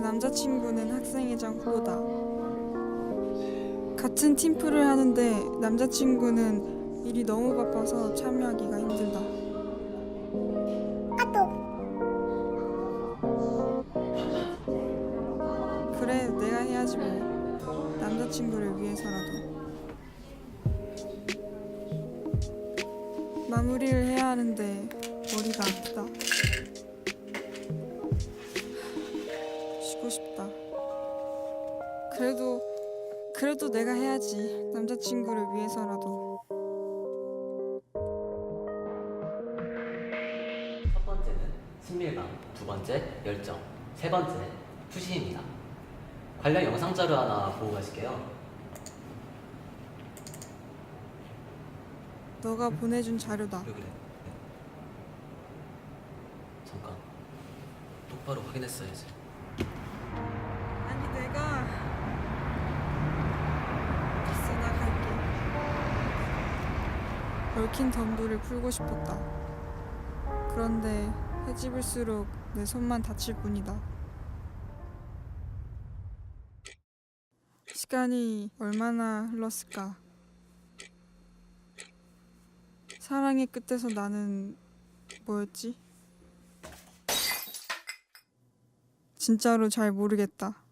남자친구는 학생회장 후보다. 같은 팀플을 하는데 남자친구는 일이 너무 바빠서 참여하기가 힘들다. 그래, 내가 해야지 뭐. 남자친구를 위해서라도. 마무리를 해야 하는데 머리가 아프다. 쉬고 싶다. 그래도 그래도 내가 해야지. 남자친구를 위해서라도. 첫 번째는 친밀감, 두 번째 열정, 세 번째 푸신입니다. 관련 영상 자료 하나 보고 가실게요. 너가 보내준 자료다. 왜 그래? 잠깐. 똑바로 확인했어야지. 아니 내가 됐어 나 갈게. 얽힌 덤불을 풀고 싶었다. 그런데 헤집을수록 내 손만 다칠 뿐이다. 시간이 얼마나 흘렀을까? 사랑의 끝에서 나는 뭐였지? 진짜로 잘 모르겠다.